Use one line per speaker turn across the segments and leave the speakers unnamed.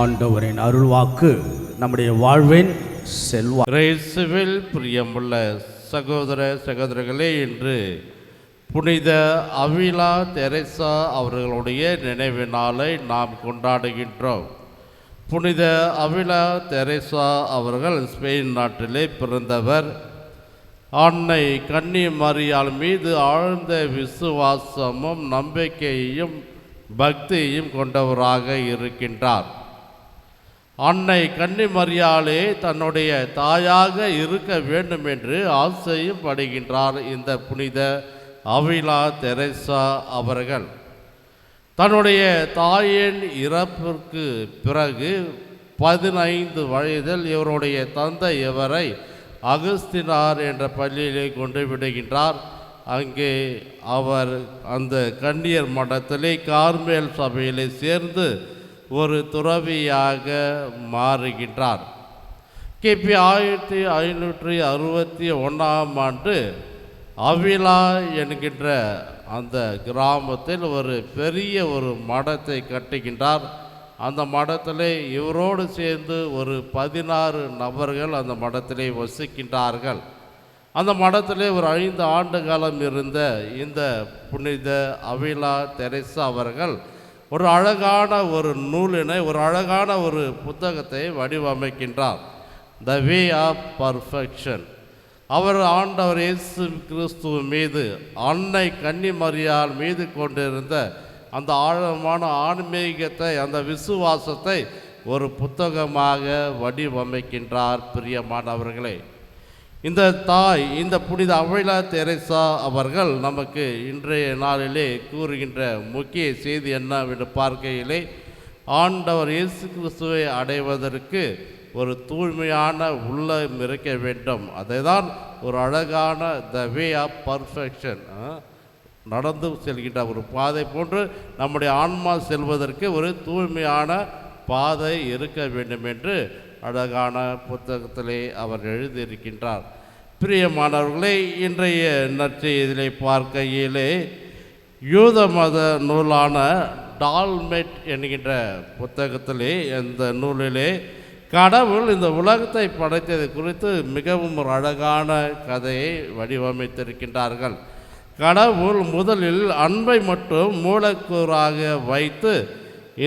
ஆண்டவரின் அருள்வாக்கு நம்முடைய வாழ்வின் செல்வா
இயேசுவில் பிரியமுள்ள சகோதர சகோதரர்களே இன்று புனித அவிலா தெரேசா அவர்களுடைய நினைவு நாளை நாம் கொண்டாடுகின்றோம். புனித அவிலா தெரேசா அவர்கள் ஸ்பெயின் நாட்டிலே பிறந்தவர். அன்னை கன்னி மரியாள் மீது ஆழ்ந்த விசுவாசமும் நம்பிக்கையையும் பக்தியையும் கொண்டவராக இருக்கின்றார். அன்னை கன்னிமரியாளே தன்னுடைய தாயாக இருக்க வேண்டும் என்று ஆசையும் படுகின்றார் இந்த புனித அவிலா தெரேசா அவர்கள். தன்னுடைய தாயின் இறப்பிற்கு பிறகு பதினைந்து வயதில் இவருடைய தந்தை இவரை அகஸ்தினார் என்ற பள்ளியிலே கொண்டு விடுகின்றார். அங்கே அவர் அந்த கன்னியர் மடத்திலே கார்மேல் சபையிலே சேர்ந்து ஒரு துறவியாக மாறுகின்றார். கிபி ஆயிரத்தி ஐநூற்றி அறுபத்தி ஒன்றாம் ஆண்டு அவிலா என்கின்ற அந்த கிராமத்தில் ஒரு பெரிய ஒரு மடத்தை கட்டுகின்றார். அந்த மடத்தில் இவரோடு சேர்ந்து ஒரு பதினாறு நபர்கள் அந்த மடத்திலே வசிக்கின்றார்கள். அந்த மடத்திலே ஒரு ஐந்து ஆண்டு காலம் இருந்த இந்த புனித அவிலா தெரேசா அவர்கள் ஒரு அழகான ஒரு நூலினை ஒரு அழகான ஒரு புத்தகத்தை வடிவமைக்கின்றார். த வே ஆஃப் பர்ஃபெக்ஷன் அவர் ஆண்டவர் இயேசு கிறிஸ்துவ மீது அன்னை கன்னிமரியால் மீது கொண்டிருந்த அந்த ஆழமான ஆன்மீகத்தை அந்த விசுவாசத்தை ஒரு புத்தகமாக வடிவமைக்கின்றார் பிரியமானவர்களே. இந்த தாய் இந்த புனித அவிழா தெரேசா அவர்கள் நமக்கு இன்றைய நாளிலே கூறுகின்ற முக்கிய செய்தி என்னவென்று பார்க்கையிலே ஆண்டவர் இயேசு கிறிஸ்துவை அடைவதற்கு ஒரு தூய்மையான உள்ளம் இருக்க வேண்டும். அதை தான் ஒரு அழகான த வே ஆஃப் பர்ஃபெக்ஷன் நடந்து செல்கின்ற ஒரு பாதை போன்று நம்முடைய ஆன்மா செல்வதற்கு ஒரு தூய்மையான பாதை இருக்க வேண்டும் என்று அழகான புத்தகத்திலே அவர் எழுதியிருக்கின்றார். பிரியமானவர்களே இன்றைய நற்செய்தியிலே பார்க்கையிலே யூத மத நூலான டால்மெட் என்கின்ற புத்தகத்திலே இந்த நூலிலே கடவுள் இந்த உலகத்தை படைத்தது குறித்து மிகவும் ஒரு அழகான கதையை வடிவமைத்திருக்கின்றார்கள். கடவுள் முதலில் அன்பை மட்டும் மூலக்கூறாக வைத்து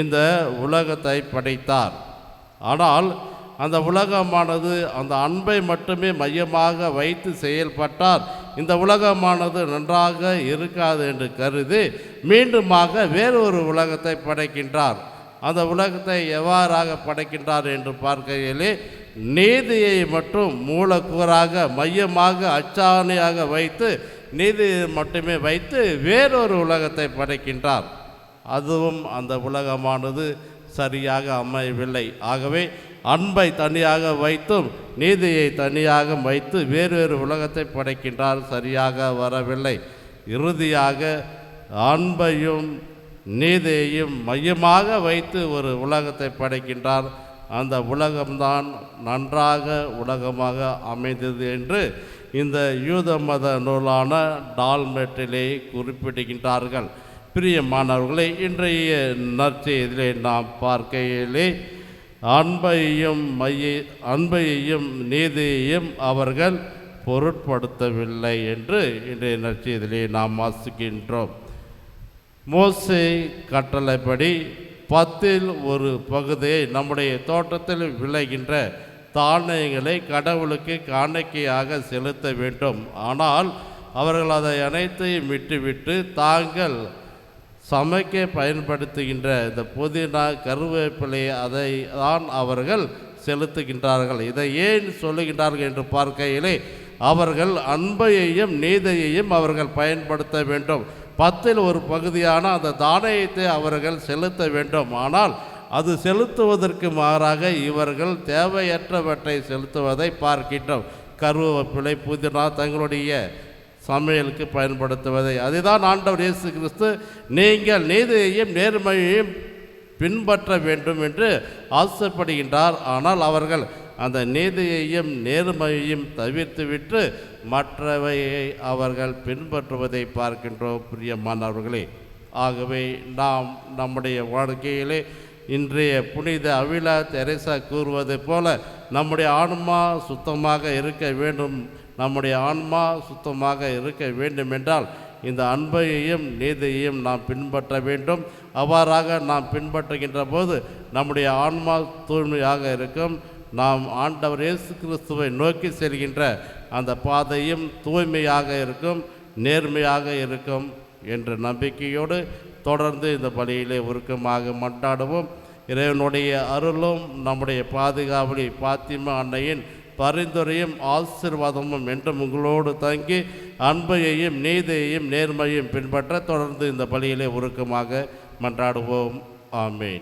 இந்த உலகத்தை படைத்தார். ஆனால் அந்த உலகமானது அந்த அன்பை மட்டுமே மையமாக வைத்து செயல்பட்டார் இந்த உலகமானது நன்றாக இருக்காது என்று கருதி மீண்டுமாக வேறொரு உலகத்தை படைக்கின்றார். அந்த உலகத்தை எவ்வாறாக படைக்கின்றார் என்று பார்க்கையிலே நீதியை மட்டும் மூலக்கூறாக மையமாக அச்சாணையாக வைத்து நீதியை மட்டுமே வைத்து வேறொரு உலகத்தை படைக்கின்றார். அதுவும் அந்த உலகமானது சரியாக அமையவில்லை. ஆகவே அன்பை தனியாக வைத்தும் நீதியை தனியாக வைத்து வேறு வேறு உலகத்தை படைக்கின்றார் சரியாக வரவில்லை. இறுதியாக அன்பையும் நீதியையும் மையமாக வைத்து ஒரு உலகத்தை படைக்கின்றார். அந்த உலகம்தான் நன்றாக உலகமாக அமைந்தது என்று இந்த யூத மத நூலான டால்மெட்டிலே குறிப்பிடுகின்றார்கள். பிரியமானவர்களை இன்றைய நற்செய்தியிலே நாம் பார்க்கையிலே அன்பையும் மைய அன்பையையும் நீதியையும் அவர்கள் பொருட்படுத்தவில்லை என்று இன்றைய நற்செய்தியிலே நாம் வாசிக்கின்றோம். மோசே கட்டளைப்படி பத்தில் ஒரு பகுதியை நம்முடைய தோட்டத்தில் விளைகின்ற தானியங்களை கடவுளுக்கு காணிக்கையாக செலுத்த வேண்டும். ஆனால் அவர்கள் அதை அனைத்தையும் விட்டுவிட்டு தாங்கள் சமைக்க பயன்படுத்துகின்ற இந்த புதினா கருவேப்பிலை அதை தான் அவர்கள் செலுத்துகின்றார்கள். இதை ஏன் சொல்லுகின்றார்கள் என்று பார்க்கையிலே அவர்கள் அன்பையையும் நீதையையும் அவர்கள் பயன்படுத்த வேண்டும். பத்தில் ஒரு பகுதியான அந்த தானியத்தை அவர்கள் செலுத்த வேண்டும். ஆனால் அது செலுத்துவதற்கு மாறாக இவர்கள் தேவையற்றவற்றை செலுத்துவதை பார்க்கின்றோம். கருவேப்பிலை புதினா தங்களுடைய சமையலுக்கு பயன்படுத்துவதை. அதுதான் ஆண்டவர் இயேசு கிறிஸ்து நீங்கள் நீதியையும் நேர்மையையும் பின்பற்ற வேண்டும் என்று ஆசைப்படுகின்றார். ஆனால் அவர்கள் அந்த நீதியையும் நேர்மையையும் தவிர்த்துவிட்டு மற்றவையை அவர்கள் பின்பற்றுவதை பார்க்கின்றோம் பிரியமானவர்களே. ஆகவே நாம் நம்முடைய வாழ்க்கையிலே இன்றைய புனித அவிழா தெரேசா கூறுவது போல நம்முடைய ஆன்மா சுத்தமாக இருக்க வேண்டும். நம்முடைய ஆன்மா சுத்தமாக இருக்க வேண்டுமென்றால் இந்த அன்பையையும் நீதியையும் நாம் பின்பற்ற வேண்டும். அவ்வாறாக நாம் பின்பற்றுகின்ற போது நம்முடைய ஆன்மா தூய்மையாக இருக்கும். நாம் ஆண்டவர் இயேசு கிறிஸ்துவை நோக்கி செல்கின்ற அந்த பாதையும் தூய்மையாக இருக்கும் நேர்மையாக இருக்கும் என்ற நம்பிக்கையோடு தொடர்ந்து இந்த பலியிலே உருக்கமாக மண்டாடுவோம் இறைவனுடைய அருளும் நம்முடைய பாதுகாவலி பாத்திமா அன்னையின் பரிந்துரையும் ஆசீர்வாதமும் என்றும் உங்களோடு தங்கி அன்பையையும் நீதியையும் நேர்மையையும் பின்பற்ற தொடர்ந்து இந்த பலியிலே உருக்கமாக மன்றாடுவோம். ஆமேன்.